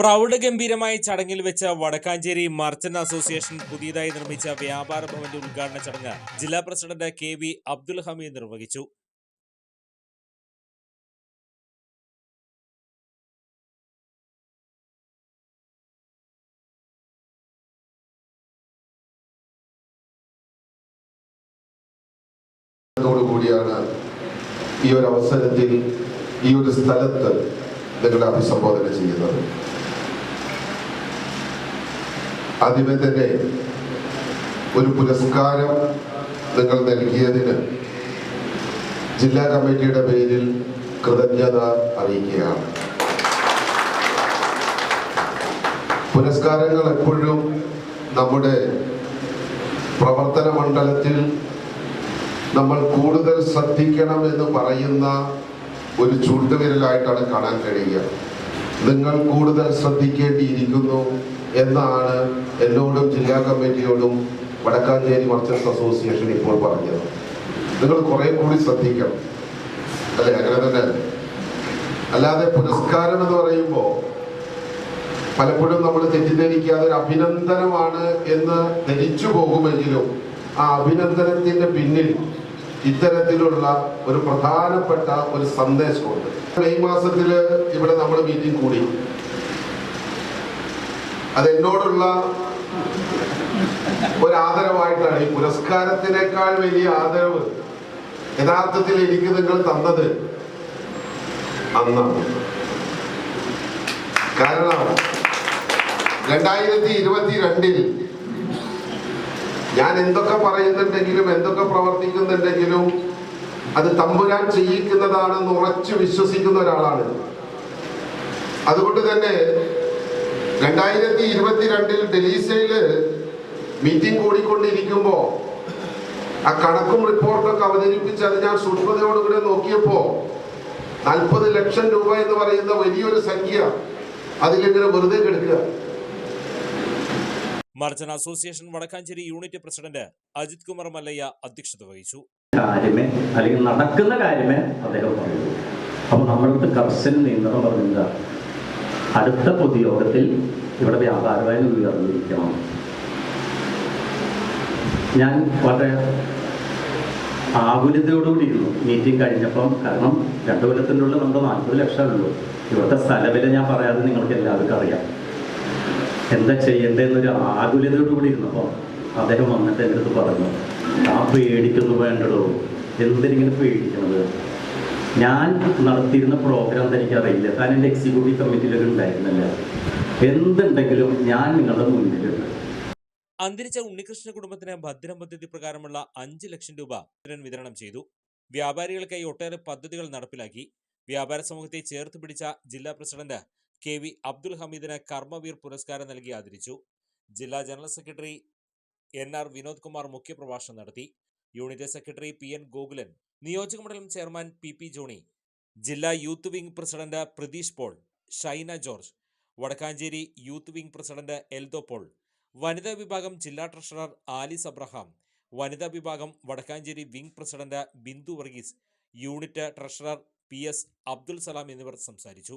പ്രൗഢഗംഭീരമായ ചടങ്ങിൽ വെച്ച Vadakkanchery merchant association പുതിയതായി നിർമ്മിച്ച വ്യാപാര ഭവന്റെ ഉദ്ഘാടന ചടങ്ങ് ജില്ലാ president K V Abdul Hameed നിർവഹിച്ചു. കൂടിയാണ് ഈ ഒരു അവസരത്തിൽ ഈ ഒരു സ്ഥലത്ത് നിങ്ങളെ അഭിസംബോധന ചെയ്യുന്നത്. തന്നെ ഒരു പുരസ്കാരം നിങ്ങൾ നൽകിയതിന് ജില്ലാ കമ്മിറ്റിയുടെ പേരിൽ കൃതജ്ഞത അറിയിക്കുകയാണ്. പുരസ്കാരങ്ങൾ എപ്പോഴും നമ്മുടെ പ്രവർത്തന മണ്ഡലത്തിൽ നമ്മൾ കൂടുതൽ ശ്രദ്ധിക്കണം എന്ന് പറയുന്ന ഒരു ചൂണ്ടുവിരലായിട്ടാണ് കാണാൻ കഴിയുക. നിങ്ങൾ കൂടുതൽ ശ്രദ്ധിക്കേണ്ടിയിരിക്കുന്നു എന്നാണ് എന്നോടും ജില്ലാ കമ്മിറ്റിയോടും വടക്കാഞ്ചേരി മർച്ചൻസ് അസോസിയേഷൻ ഇപ്പോൾ പറഞ്ഞത്. നിങ്ങൾ കുറെ കൂടി ശ്രദ്ധിക്കണം. അല്ലെ? അങ്ങനെ തന്നെ. അല്ലേ? അല്ലാതെ പുരസ്കാരം എന്ന് പറയുമ്പോൾ പലപ്പോഴും നമ്മൾ തെറ്റിദ്ധരിക്കാതെ ഒരു അഭിനന്ദനമാണ് എന്ന് ധരിച്ചു പോകുമെങ്കിലും ആ അഭിനന്ദനത്തിന്റെ പിന്നിൽ ഇത്തരത്തിലുള്ള ഒരു പ്രധാനപ്പെട്ട ഒരു സന്ദേശമുണ്ട്. മെയ് മാസത്തിൽ ഇവിടെ നമ്മൾ മീറ്റിംഗ് കൂടി. അതെന്നോടുള്ള ഒരു ആദരവായിട്ടാണ് ഈ പുരസ്കാരത്തിനേക്കാൾ വലിയ ആദരവ് യഥാർത്ഥത്തിൽ എനിക്ക് നിങ്ങൾ തന്നത് അന്നാണ്. കാരണം രണ്ടായിരത്തി ഇരുപത്തി രണ്ടിൽ ഞാൻ എന്തൊക്കെ പറയുന്നുണ്ടെങ്കിലും എന്തൊക്കെ പ്രവർത്തിക്കുന്നുണ്ടെങ്കിലും അത് തമ്പുരാൻ ചെയ്യിക്കുന്നതാണെന്ന് ഉറച്ചു വിശ്വസിക്കുന്ന ഒരാളാണ്. അതുകൊണ്ട് തന്നെ രണ്ടായിരത്തി ഇരുപത്തിരണ്ടിൽ ഡെലീസയിൽ മീറ്റിംഗ് കൂടിക്കൊണ്ടിരിക്കുമ്പോ ആ കണക്കും റിപ്പോർട്ടൊക്കെ അവതരിപ്പിച്ച് അത് ഞാൻ സൂക്ഷ്മതയോടുകൂടെ നോക്കിയപ്പോ നാൽപ്പത് ലക്ഷം രൂപ എന്ന് പറയുന്ന വലിയൊരു സംഖ്യ അതിലിങ്ങനെ വെറുതെ കിടക്കുക. Merchant association Vadakkanchery unit president Ajith Kumar Mallayya അധ്യക്ഷത വഹിച്ചു. കാര്യമേ അല്ലെങ്കിൽ നടക്കുന്ന കാര്യമേ അദ്ദേഹം പറയുള്ളൂ. അപ്പോൾ നമ്മളടുത്ത് കർശന നിയന്ത്രണം പറഞ്ഞില്ല അടുത്ത പൊതുയോഗത്തിൽ ഇവിടെ വ്യാപാരമായി ഉയർന്നിരിക്കണം. ഞാൻ വളരെ ആകുലതയോടുകൂടി ഇരുന്നു മീറ്റിംഗ് കഴിഞ്ഞപ്പം കാരണം രണ്ടു കൊല്ലത്തിന്റെ ഉള്ളിൽ നമ്മുടെ നാൽപ്പത് ലക്ഷമേ ഉള്ളൂ. ഇവിടുത്തെ സ്ഥലവില ഞാൻ പറയാതെ നിങ്ങൾക്ക് എല്ലാവർക്കും അറിയാം. എന്താ ചെയ്യേണ്ടതെന്നൊരു ആകുലതയോടുകൂടി ഇരുന്നപ്പോൾ അദ്ദേഹം വന്നിട്ട് എന്റെ അടുത്ത് പറഞ്ഞു ആ പേടിക്കുന്നു വേണ്ടടോ. എന്തിനിങ്ങനെ പേടിക്കണത്? ഞാൻ നടത്തിയിരുന്ന പ്രോഗ്രാം തനിക്കറിയില്ല താൻ എന്റെ എക്സിക്യൂട്ടീവ് കമ്മിറ്റിയിലൊക്കെ ഉണ്ടായിരുന്നില്ല. എന്തുണ്ടെങ്കിലും ഞാൻ നിങ്ങളുടെ മുന്നിലുണ്ട്. അന്തരിച്ച ഉണ്ണികൃഷ്ണ കുടുംബത്തിന് ഭദ്രം പദ്ധതി പ്രകാരമുള്ള അഞ്ച് ലക്ഷം രൂപ വിതരണം ചെയ്തു. വ്യാപാരികൾക്കായി ഒട്ടേറെ പദ്ധതികൾ നടപ്പിലാക്കി. വ്യാപാര സമൂഹത്തെ ചേർത്ത് പിടിച്ച ജില്ലാ പ്രസിഡന്റ് കെ വി അബ്ദുൽ ഹമീദിന് കർമ്മവീർ പുരസ്കാരം നൽകി ആദരിച്ചു. ജില്ലാ general secretary N R Vinod Kumar മുഖ്യപ്രഭാഷണം നടത്തി. Unit secretary P N Gokulan നിയോജകമണ്ഡലം ചെയർമാൻ പി പി ജോണി ജില്ലാ youth wing president Pratheesh Paul Shaina George Vadakkanchery youth wing president Eldho Paul വനിതാ വിഭാഗം ജില്ലാ ട്രഷറർ ആലിസ് അബ്രഹാം വനിതാ വിഭാഗം Vadakkanchery wing president Bindu Varghese unit treasurer P S Abdul Salam എന്നിവർ സംസാരിച്ചു.